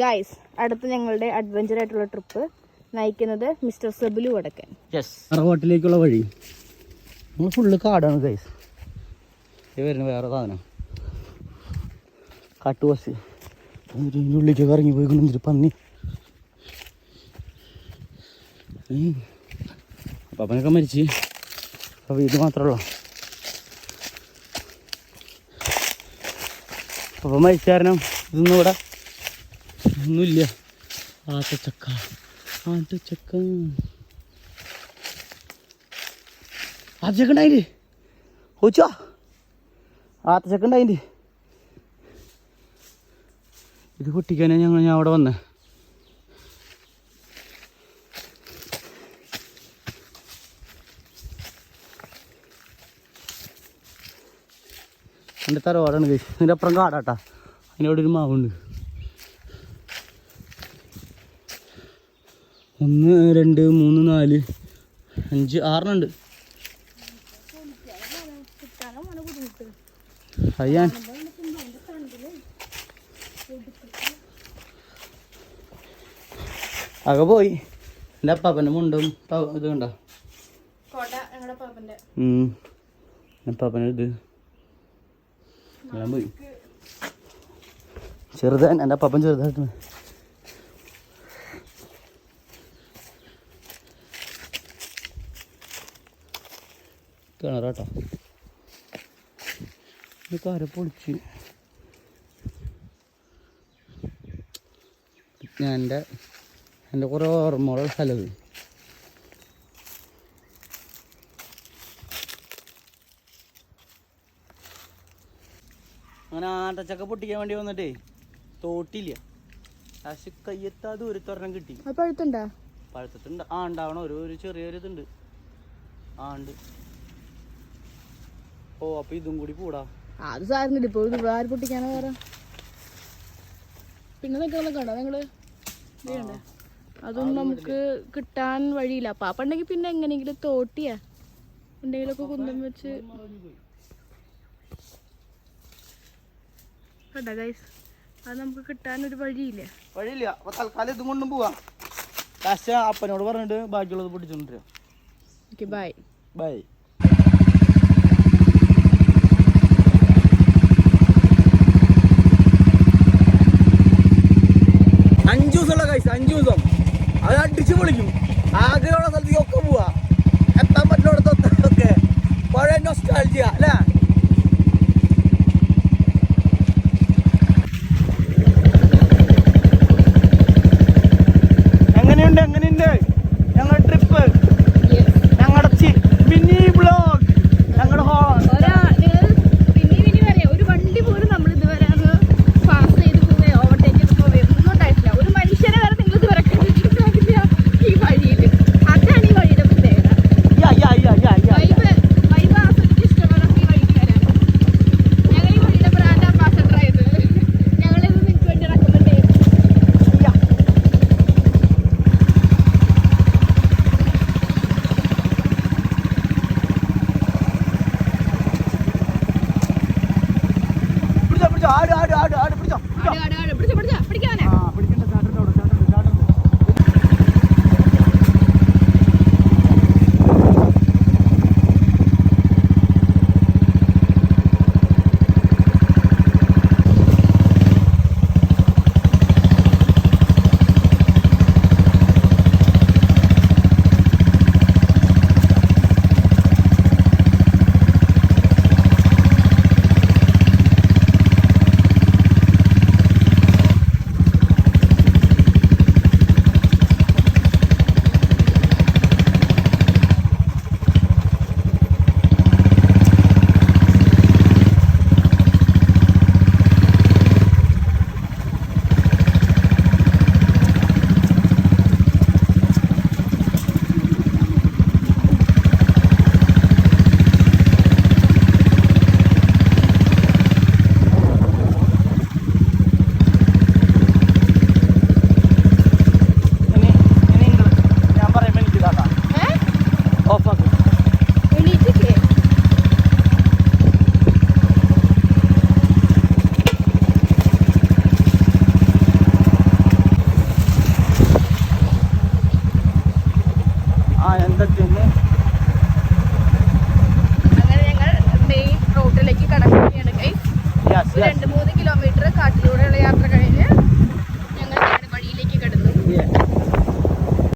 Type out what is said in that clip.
Guys അടുത്ത ഞങ്ങളുടെ adventure ആയിട്ടുള്ള ട്രിപ്പ് നയിക്കുന്നത് മിസ്റ്റർ സെബിലു വടക്കൻ. യെസ് അറവോട്ടിലേക്കുള്ള വഴി. നമ്മൾ ഫുള്ള് കാടാണ് ഗൈസ് ഇത് വരുന്ന വേറെ സാധനം. കാട്ടുവാസി ഇതിന്റെ ഉള്ളിലേക്ക് ഇറങ്ങി പോയിക്കൊണ്ട് എന്തൊരു പന്നി. പപ്പനൊക്കെ മരിച്ച്. അപ്പോൾ ഇത് മാത്രമല്ല അപ്പം മരിച്ച കാരണം ഇതൊന്നും ഇവിടെ ഒന്നുമില്ല. ആത്തച്ചക്ക ആത്തച്ചക്ക ആത്തച്ചക്ക ഉണ്ടായില്ലേ ഓച്ചോ. ആത്തച്ചക്ക ഉണ്ടായില്ലേ ഇത് പൊട്ടിക്കാനാ ഞങ്ങൾ ഞാൻ അവിടെ വന്നേ. എന്റെ തറവാടാണ് കഴിച്ച് ഇതിന്റെ അപ്പുറം കാടാട്ടാ. അതിനോടൊരു മാവുണ്ട്. ഒന്ന് രണ്ട് മൂന്ന് നാല് അഞ്ച് ആറെണ്ണുണ്ട്. അയ്യാൻ. അക പോയി. എന്റെ അപ്പാപ്പന്റെ മുണ്ടും ഇത് കണ്ടോ. അപ്പാപ്പന്റെ. ഇത്. ഞാൻ പോയി. ചെറുതാൻ എന്റെ അപ്പാപ്പൻ ചെറുതായിട്ട് കിണറാട്ടോ ഇത് കര പൊളിച്ച്. ഞാൻ എന്റെ എന്റെ കുറേ ഓർമ്മകളുള്ള സ്ഥലത്ത് അങ്ങനെ ആട്ടച്ചക്ക പൊട്ടിക്കാൻ വേണ്ടി വന്നിട്ടേ തോട്ടില്ല. പക്ഷെ ഒരു ദൂരത്തൊരെണ്ണം കിട്ടി. അപ്പൊ അടുത്തുണ്ടാ പഴുത്തിട്ടുണ്ട്. ആ ഉണ്ടാവണം. ഒരു ഒരു ചെറിയൊരു ഇതുണ്ട് ആ ഉണ്ട്. ഓ അപ്പൊ ഇതും കൂടി കൂടാ. അത് സാറിനില്ല ഇപ്പോൾ ആര് പൊട്ടിക്കാനാ വേറെ പിന്നെ നിൽക്കുന്നതൊക്കെ ഉണ്ടോ നിങ്ങൾ? അതൊന്നും നമുക്ക് കിട്ടാൻ വഴിയില്ല. ഉണ്ടെങ്കിൽ പിന്നെ എങ്ങനെയെങ്കിലും തോട്ടിയാ. എന്തെങ്കിലുമൊക്കെ കുന്തം വെച്ച്. കണ്ട ഗൈസ് അത് നമുക്ക് കിട്ടാൻ ഒരു വഴിയില്ല. വഴിയില്ല. അപ്പൊ തൽക്കാലം ഇതും കൊണ്ടും പോവാ. ലാസ്റ്റ് അപ്പനോട് പറഞ്ഞിട്ട് ബാക്കിയുള്ളത് പൊട്ടിച്ചോണ്ടിരിക്കും. ബൈ ബൈ નોસ્ટાલજિયા લે பிடிச்சா பிடிச்சா ஆடு ஆடு ஆடு ஆடு பிடிச்சா ஆடு பிடிச்சா பிடிச்சா பிடிக்கானே രണ്ട് മൂന്ന് കിലോമീറ്റർ കാട്ടിലൂടെയുള്ള യാത്ര കഴിഞ്ഞ്